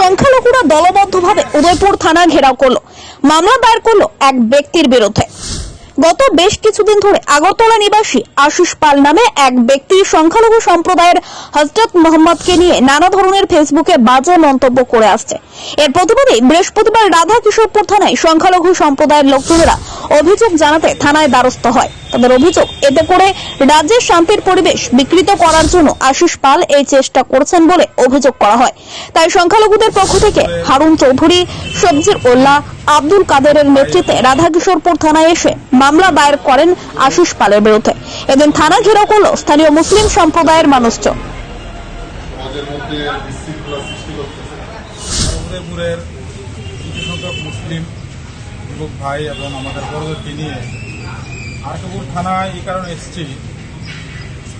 সংখ্যালঘুরা দলবদ্ধভাবে উদয়পুর থানা ঘেরাও করল। মামলা দায়ের করল এক ব্যক্তির বিরুদ্ধে। গত বেশ কিছুদিন ধরে আগরতলা নিবাসী আশিস পাল নামে এক ব্যক্তি সংখ্যালঘু সম্প্রদায়ের হজরত মোহাম্মদকে নিয়ে নানা ধরনের ফেসবুকে বাজে মন্তব্য করে আসছে। এর প্রতিবাদে বৃহস্পতিবার রাধা কিশোরপুর থানায় সংখ্যালঘু সম্প্রদায়ের লোকজনেরা অভিযোগ জানাতে থানায় দ্বারস্থ হয়। তাদের অভিযোগ এতে করে রাজ্যের শান্তির পরিবেশ বিকৃত করার জন্য আশিস পাল এই চেষ্টা করছেন বলে অভিযোগ করা হয়। তাই সংখ্যালঘুদের পক্ষ থেকে হারুন চৌধুরী, সবজির ওল্লা, আব্দুল কাদেরের নেতৃত্বে রাধাকিশোরপুর থানায় এসে মামলা দায়ের করেন আশিস পালের বিরুদ্ধে। এদিন থানা ঘেরাও করল স্থানীয় মুসলিম সম্প্রদায়ের মানুষজন। মুসলিম যুবক ভাই এবং আমাদের বড়দেরকে নিয়ে আরকপুর থানায় এই কারণে এসেছি।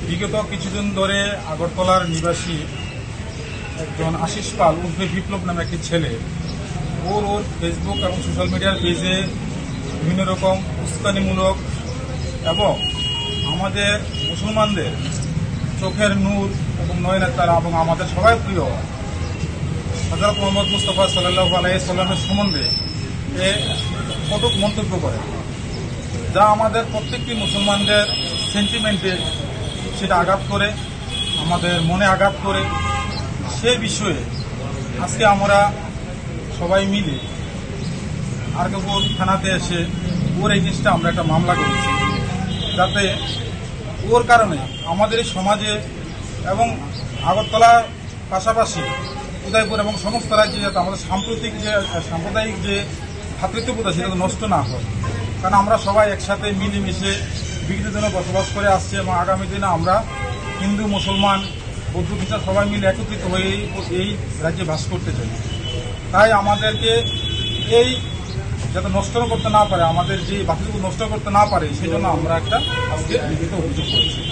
বিগত কিছুদিন ধরে আগরতলার নিবাসী একজন আশিস পাল, উর্ফে বিপ্লব নামে একটি ছেলে। ওর ওর ফেসবুক এবং সোশ্যাল মিডিয়ার পেজে বিভিন্ন রকম উস্কানিমূলক এবং আমাদের মুসলমানদের চোখের নূর এবং নয়নাতারা এবং আমাদের সবাই প্রিয়। হজরত মোহাম্মদ মুস্তফা সাল্লাহ আলাইসাল্লামের সম্বন্ধে কটুক মন্তব্য করে। যা আমাদের প্রত্যেকটি মুসলমানদের সেন্টিমেন্টে সেটা আঘাত করে, আমাদের মনে আঘাত করে। সে বিষয়ে আজকে আমরা সবাই মিলে আর্গপুর থানাতে এসে ওর এই জিনিসটা আমরা একটা মামলা করেছি। যাতে ওর কারণে আমাদের সমাজে এবং আগরতলার পাশাপাশি উদয়পুর এবং সমস্ত রাজ্যে যাতে আমাদের সাম্প্রতিক যে, সাম্প্রদায়িক যে ভ্রাতৃত্ববোধ সেটা নষ্ট না হয় কারণ আমরা সবাই একসাথে মিলেমিশে বিগত দিনে বসবাস করে আসছি এবং আগামী দিনে আমরা হিন্দু, মুসলমান, বৌদ্ধ, খ্রিস্টান সবাই মিলে একত্রিত হয়ে এই- রাজ্যে বাস করতে চাই। তাই আমাদেরকে এই যাতে নষ্ট করতে না পারে, আমাদের যে বাকিটুকু নষ্ট করতে না পারে, সেই জন্য আমরা একটা আজকে লিখিত অভিযোগ করেছি।